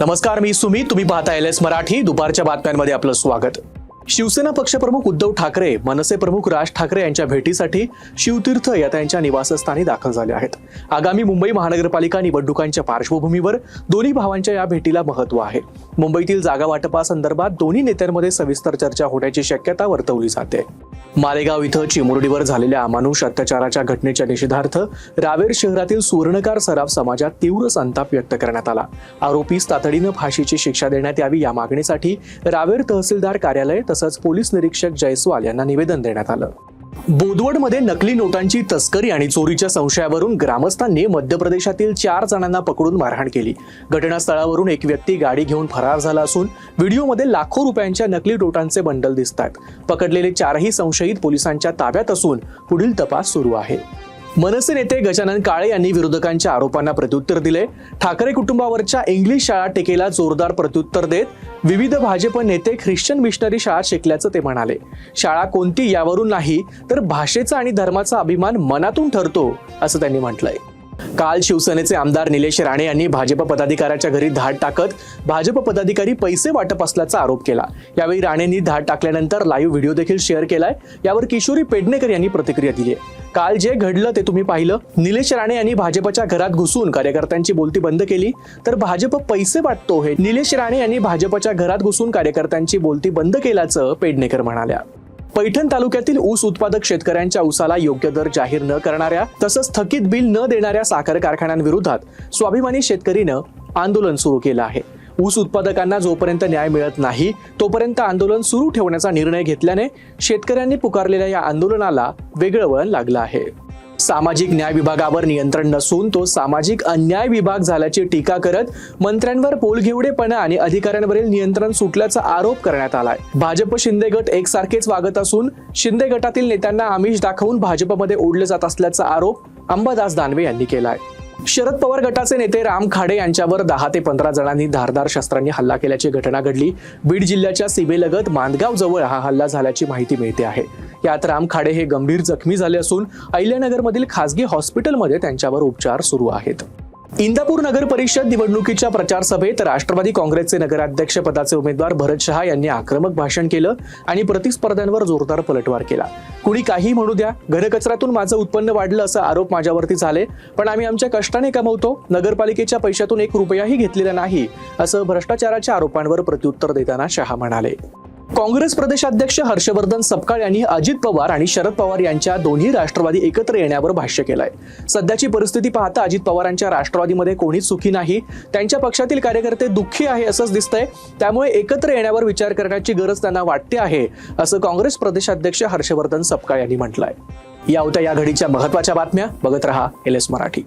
नमस्कार मी सुमित. तुम्ही पाहता एल एस मराठी. दुपारच्या बातम्यांमध्ये आपलं स्वागत. शिवसेना पक्षप्रमुख उद्धव ठाकरे मनसे प्रमुख राज ठाकरे यांच्या भेटीसाठी शिवतीर्थ या त्यांच्या निवासस्थानी दाखल झाले आहेत. आगामी मुंबई महानगरपालिका निवडणुकांच्या पार्श्वभूमीवर दोन्ही भावांच्या या भेटीला महत्त्व आहे. मुंबईतील जागा वाटपासंदर्भात दोन्ही नेत्यांमध्ये सविस्तर चर्चा होण्याची शक्यता वर्तवली जाते. मालेगाव इथं चिमुरडीवर झालेल्या अमानुष अत्याचाराच्या घटनेच्या निषेधार्थ रावेर शहरातील सुवर्णकार सराफ समाजात तीव्र संताप व्यक्त करण्यात आला. आरोपीस तातडीनं फाशीची शिक्षा देण्यात यावी या मागणीसाठी रावेर तहसीलदार कार्यालय तसंच तसंच पोलीस निरीक्षक जयस्वाल यांना निवेदन देण्यात आलं. बोदवडमध्ये नकली नोटांची तस्करी आणि चोरीच्या संशयावरून ग्रामस्थांनी मध्य प्रदेशातील चार जणांना पकडून मारहाण केली. घटनास्थळावरून एक व्यक्ती गाडी घेऊन फरार झाला असून व्हिडिओमध्ये लाखो रुपयांच्या नकली नोटांचे बंडल दिसत आहेत पकडलेले चारही संशयित पोलिसांच्या ताब्यात असून पुढील तपास सुरू आहे. मनसे नेते गजानन काळे यांनी विरोधकांच्या आरोपांना प्रत्युत्तर दिले. ठाकरे कुटुंबावरच्या इंग्लिश शाळा टीकेला जोरदार प्रत्युत्तर देत विविध भाजप नेते ख्रिश्चन मिशनरी शाळा शिकल्याचं ते म्हणाले. शाळा कोणती यावरून नाही तर भाषेचा आणि धर्माचा अभिमान मनातून ठरतो असं त्यांनी म्हटलंय. काल शिवसेनेचे आमदार निलेश राणे यांनी भाजप पदाधिकाऱ्याच्या घरी धाड टाकत भाजप पदाधिकारी पैसे वाटप असल्याचा आरोप केला. यावेळी राणेंनी धाड टाकल्यानंतर लाईव्ह व्हिडिओ देखील शेअर केलाय. यावर किशोरी पेडणेकर यांनी प्रतिक्रिया दिली आहे. काल जे घडलं ते तुम्ही पाहिलं. निलेश राणे यांनी भाजपच्या घरात घुसून कार्यकर्त्यांची बोलती बंद केली. तर भाजप पैसे वाटतो हे निलेश राणे यांनी भाजपच्या घरात घुसून कार्यकर्त्यांची बोलती बंद केल्याचं पेडणेकर म्हणाल्या. पैठण तालुक्यातील ऊस उत्पादक शेतकऱ्यांच्या ऊसाला योग्य दर जाहीर न करणाऱ्या तसंच थकीत बिल न देणाऱ्या साखर कारखान्यांविरोधात स्वाभिमानी शेतकरीनं आंदोलन सुरू केलं आहे. ऊस उत्पादकांना जोपर्यंत न्याय मिळत नाही तोपर्यंत आंदोलन सुरू ठेवण्याचा निर्णय घेतल्याने शेतकऱ्यांनी पुकारलेल्या या आंदोलनाला वेगळं वळण लागलं आहे. सामाजिक न्याय विभागावर नियंत्रण नसून तो सामाजिक अन्याय विभाग झाल्याची टीका करत मंत्र्यांवर पोलघेवडेपणा आणि अधिकाऱ्यांवरील नियंत्रण सुटल्याचा आरोप करण्यात आलाय. भाजप शिंदे गट एकसारखेच वागत असून शिंदे गटातील नेत्यांना आमिष दाखवून भाजपमध्ये ओढले जात असल्याचा आरोप अंबादास दानवे यांनी केलाय. शरद पवार गटाचे नेते राम खाडे यांच्यावर दहा ते पंधरा जणांनी धारदार शस्त्रांनी हल्ला केल्याची घटना घडली. बीड जिल्ह्याच्या सीमेलगत मांदगाव जवळ हा हल्ला झाल्याची माहिती मिळते आहे. यात राम खाडे हे गंभीर जखमी झाले असून अहिल्यानगरमधील खासगी हॉस्पिटलमध्ये त्यांच्यावर उपचार सुरू आहेत. इंदापूर नगर परिषद निवडणुकीच्या प्रचार सभेत राष्ट्रवादी काँग्रेसचे नगराध्यक्ष पदाचे उमेदवार भरत शहा यांनी आक्रमक भाषण केलं आणि प्रतिस्पर्ध्यांवर जोरदार पलटवार केला. कुणी काही म्हणू द्या घरकचऱ्यातून माझं उत्पन्न वाढलं असा आरोप माझ्यावरती झाले पण आम्ही आमच्या कष्टाने कमवतो नगरपालिकेच्या पैशातून एक रुपयाही घेतलेला नाही असं भ्रष्टाचाराच्या आरोपांवर प्रत्युत्तर देताना शहा म्हणाले. काँग्रेस प्रदेशाध्यक्ष हर्षवर्धन सपकाळ यांनी अजित पवार आणि शरद पवार यांच्या दोन्ही राष्ट्रवादी एकत्र येण्यावर भाष्य केलंय. सध्याची परिस्थिती पाहता अजित पवारांच्या राष्ट्रवादीमध्ये कोणीच सुखी नाही. त्यांच्या पक्षातील कार्यकर्ते दुःखी आहे असंच दिसतंय. त्यामुळे एकत्र येण्यावर विचार करण्याची गरज त्यांना वाटते आहे असं काँग्रेस प्रदेशाध्यक्ष हर्षवर्धन सपकाळ यांनी म्हटलंय. या होत्या या घडीच्या महत्त्वाच्या बातम्या. बघत रहा एल एस मराठी.